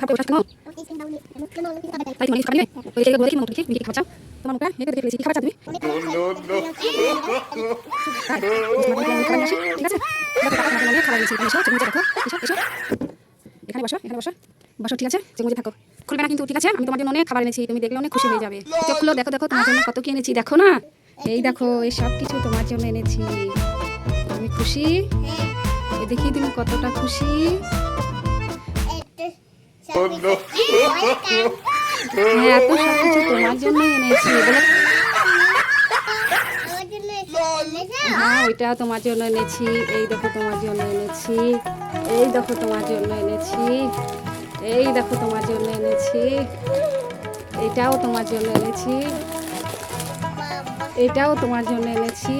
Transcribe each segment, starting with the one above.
খাবে ওই থেকে মনে খাওয়া দেখে খাওয়া তুমি তাই আসি ঠিক আছে দেখো খাবার দিয়েছি এসো এখানে বসো এখানে বসো বসো ঠিক আছে চেঙ্গুজে থাকো খুলবে কিন্তু ঠিক আছে আমি তোমার জন্য অনেক খাবার এনেছি তুমি দেখলে অনেক খুশি হয়ে যাবে খুলো দেখো দেখো তোমার জন্য কত কি এনেছি দেখো না এই দেখো এই সব কিছু তোমার জন্য এনেছি আমি খুশি দেখি তুমি কতটা খুশি হ্যাঁ এত তোমার জন্য এনেছি হ্যাঁ ওইটা তোমার জন্য এনেছি, এই দেখো তোমার জন্য এনেছি, এই দেখো তোমার জন্য এনেছি, এই দেখো তোমার জন্য এনেছি এইটাও তোমার জন্য এনেছি এইটাও তোমার জন্য এনেছি।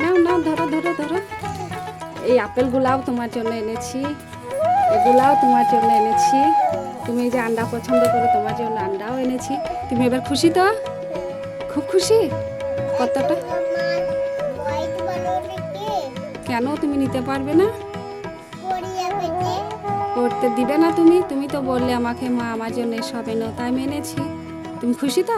নাও নাও, ধরো ধরো ধরো। এই আপেলগুলাও তোমার জন্য এনেছি। এগুলাও তোমার জন্য এনেছি। তুমি যে আন্ডা পছন্দ করো, তোমার জন্য আন্ডাও এনেছি। তুমি এবার খুশি তো? খুব খুশি? কতটা? কেন তুমি নিতে পারবে না? করতে দিবে না তুমি? তুমি তো বললে আমাকে, মা, আমার জন্য সব এনো তাই আমি এনেছি। তুমি খুশি তো?